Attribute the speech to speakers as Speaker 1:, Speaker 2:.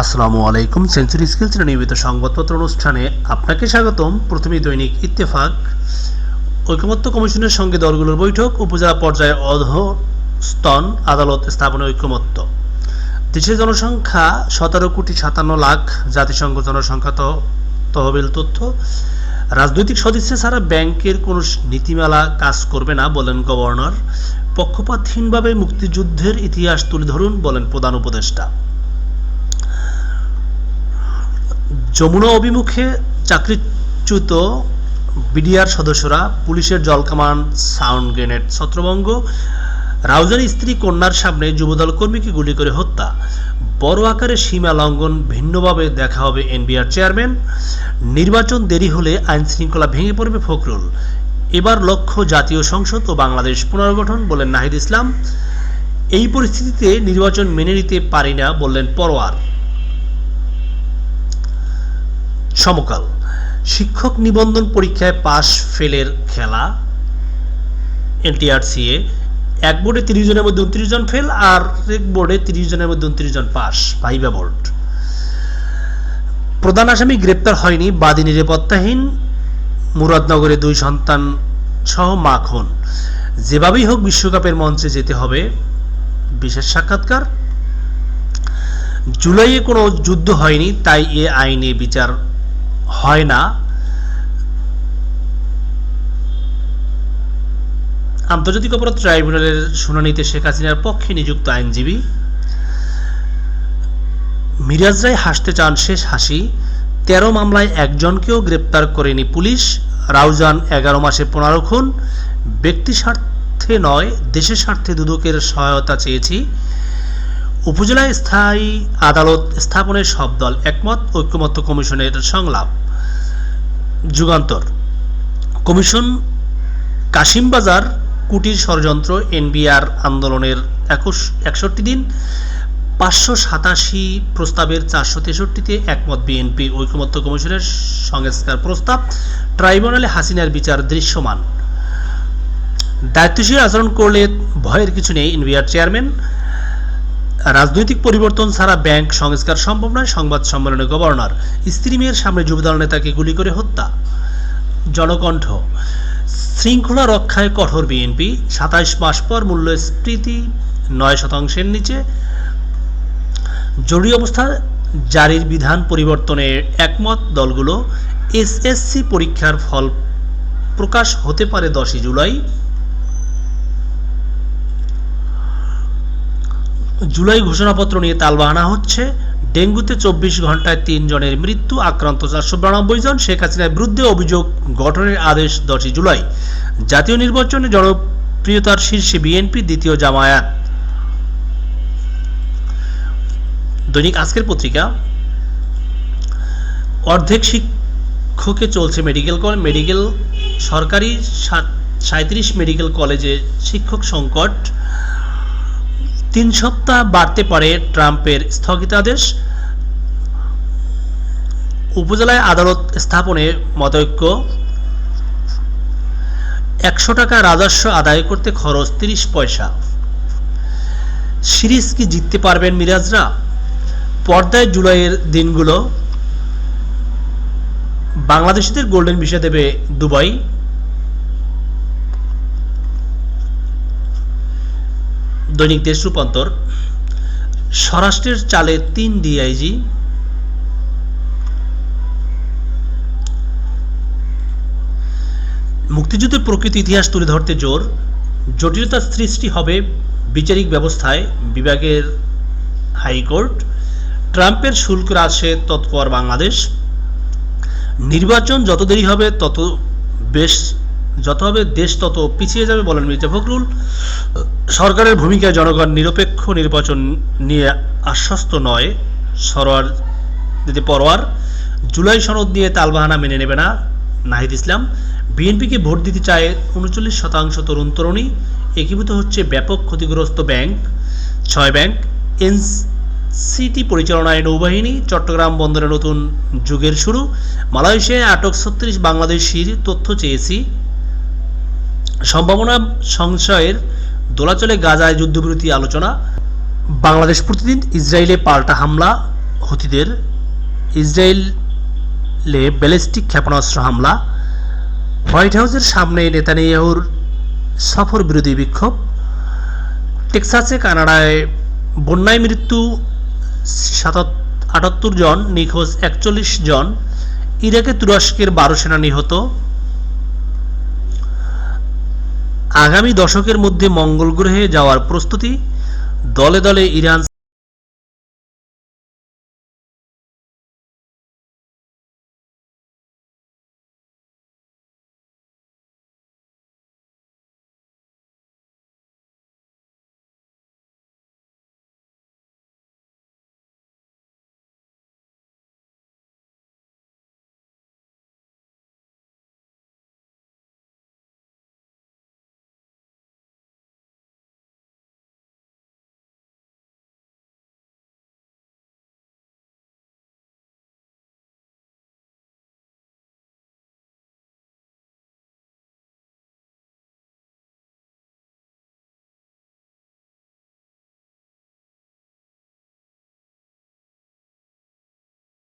Speaker 1: আসসালামু আলাইকুম century skills নিয়মিত সংবাদপত্র অনুষ্ঠানে আপনাকে স্বাগতম। প্রথমে দৈনিক ইত্তেফাক। ঐকমত্য কমিশনের সঙ্গে দলগুলোর বৈঠক, উপজেলা পর্যায়ে অধস্তন আদালত স্থাপনে ঐকমত্য। দেশের জনসংখ্যা সতেরো কোটি সাতান্ন লাখ, জাতিসংঘ জনসংখ্যা তহ- তহবিল তথ্য। রাজনৈতিক সদস্য ছাড়া ব্যাংকের কোনো নীতিমালা কাজ করবে না বলেন গভর্নর। পক্ষপাতহীনভাবে মুক্তিযুদ্ধের ইতিহাস তুলে ধরুন বলেন প্রধান উপদেষ্টা। যমুনা অভিমুখে চাকরিচ্যুত বিডিআর সদস্যরা পুলিশের জলকামান সাউন্ড গ্রেনেড, ছত্রভঙ্গ রাউজান স্ত্রী কন্যার সামনে যুবদল কর্মীকে গুলি করে হত্যা। বড় আকারে সীমা লঙ্ঘন, ভিন্নভাবে দেখা হবে এনবিআর চেয়ারম্যান। নির্বাচন দেরি হলে আইন শৃঙ্খলা ভেঙে পড়বে ফখরুল। এবার লক্ষ্য জাতীয় সংসদ ও বাংলাদেশ পুনর্গঠন বলেন নাহিদ ইসলাম। এই পরিস্থিতিতে নির্বাচন মেনে নিতে পারি না বললেন পরোয়ার। সমকাল। শিক্ষক নিবন্ধন পরীক্ষায় পাশ ফেলের খেলা, এনটিআরসিএ। এক বোর্ডে তিরিশ জনের মধ্যে উনত্রিশ জন ফেল আর এক বোর্ডে তিরিশ জনের মধ্যে উনত্রিশ জন পাস ভাইবা বোর্ড। প্রধান আসামি গ্রেপ্তার হয়নি, বাদী নিরাপত্তাহীন, মুরাদনগরে দুই সন্তান সহ মাখন যেভাবেই হোক বিশ্বকাপের মঞ্চে যেতে হবে, বিশেষ সাক্ষাৎকার। জুলাইয়ে কোনো যুদ্ধ হয়নি, তাই এ আইনে বিচার হয় না। আন্তর্জাতিক অপরাধ ট্রাইব্যুনালের শুনানিতে শেখ হাসিনার পক্ষে নিযুক্ত আইনজীবী মিরাজ রায় হাসতে চান শেষ হাসি। তেরো মামলায় একজনকেও গ্রেপ্তার করেনি পুলিশ। রাউজান এগারো মাসে পনেরো খুন। ব্যক্তি স্বার্থে নয়, দেশের স্বার্থে দুদকের সহায়তা চেয়েছি। উপজেলায় স্থায়ী আদালত স্থাপনের সব দল একমত, ঐক্যমত্য কমিশনের সংলাপ। যুগান্তর। কমিশন কাশিমবাজার কুটির ষড়যন্ত্র এনবিআর আন্দোলনের একুশ, একষট্টি দিন, পাঁচশো সাতাশি প্রস্তাবের চারশো তেষট্টিতে একমত বিএনপি ঐক্যমত্য কমিশনের সংস্কার প্রস্তাব। ট্রাইব্যুনালে হাসিনার বিচার দৃশ্যমান। দায়িত্বশীল আচরণ করলে ভয়ের কিছু নেই, এনবিআর চেয়ারম্যান। রাজনৈতিক পরিবর্তন ছাড়া ব্যাংক সংস্কার সম্ভব নয়, সংবাদ সম্মেলনে গভর্নর স্ত্রী মেয়ের সামনে যুবদল নেতাকে গুলি করে হত্যা। জনকণ্ঠ, শৃঙ্খলা রক্ষায় কঠোর বিএনপি, সাতাইশ মাস পর মূল্যস্ফীতি নয় শতাংশের নিচে। জরুরি অবস্থা, জারির বিধান পরিবর্তনে একমত, দলগুলো এসএসসি পরীক্ষার ফল প্রকাশ হতে পারে দশই জুলাই। জুলাই ঘোষণাপত্র নিয়ে তালবাহানা হচ্ছে। ডেঙ্গুতে চব্বিশ ঘন্টায় তিন জনের মৃত্যু, আক্রান্ত চারশো বিরানব্বই জন। শেখ হাসিনার বিরুদ্ধে অভিযোগ গঠনের আদেশ দশই জুলাই। জাতীয় নির্বাচনে জনপ্রিয়তার শীর্ষে বিএনপি, দ্বিতীয় জামায়াত। দৈনিক আজকের পত্রিকা, অর্ধেক শিক্ষকে চলছে মেডিকেল কলেজ মেডিকেল সরকারি সাঁত্রিশ মেডিকেল কলেজে শিক্ষক সংকট। তিন সপ্তাহ বাড়তে পারে ট্রাম্পের স্থগিতাদেশ। উপজেলায় আদালত স্থাপনে মতৈক্য। একশো টাকা রাজস্ব আদায় করতে খরচ তিরিশ পয়সা। সিরিজ কি জিততে পারবেন মিরাজরা? পর্দায় জুলাইয়ের দিনগুলো। বাংলাদেশিদের গোল্ডেন ভিসা দেবে দুবাই। দৈনিক দেশ রূপান্তর। স্বরাষ্ট্রের চালে তিন ডিআইজি। মুক্তিযুদ্ধের প্রকৃত ইতিহাস তুলে ধরতে জোর। জটিলতার সৃষ্টি হবে বিচারিক ব্যবস্থায়, বিভাগের হাইকোর্ট। ট্রাম্পের শুল্ক হ্রাসে তৎপর বাংলাদেশ। নির্বাচন যত দেরি হবে, তত বেশ যত হবে দেশ তত পিছিয়ে যাবে বলেন মির্জা ফখরুল। সরকারের ভূমিকায় জনগণ নিরপেক্ষ নির্বাচন নিয়ে আশ্বস্ত নয়। সরোয়ার দিতে পরোয়ার, জুলাই সনদ নিয়ে তালবাহানা মেনে নেবে না নাহিদ ইসলাম। বিএনপিকে ভোট দিতে চায় উনচল্লিশ শতাংশ তরুণ তরুণী। একীভূত হচ্ছে ব্যাপক ক্ষতিগ্রস্ত ব্যাংক। ছয় ব্যাংক, এনসিটি পরিচালনায় নৌবাহিনী, চট্টগ্রাম বন্দরে নতুন যুগের শুরু। মালয়েশিয়ায় আটক ছত্রিশ বাংলাদেশির তথ্য চেয়েছি। সম্ভাবনা সংশয়ের দোলাচলে গাজায় যুদ্ধবিরতি আলোচনা, বাংলাদেশ প্রতিদিন ইসরায়েলে পাল্টা হামলা, হতিদের ইসরায়েলে ব্যালিস্টিক ক্ষেপণাস্ত্র হামলা, হোয়াইট হাউসের সামনে নেতানিয়াহুর সফর বিরোধী বিক্ষোভ, টেক্সাসে, কানাডায় বন্যায় মৃত্যু সাতাত, আটাত্তর জন, নিখোঁজ একচল্লিশ জন, ইরাকে তুরস্কের বারো সেনা নিহত আগামী দশকের মধ্যে মঙ্গল গ্রহে যাওয়ার প্রস্তুতি দলে দলে ইরান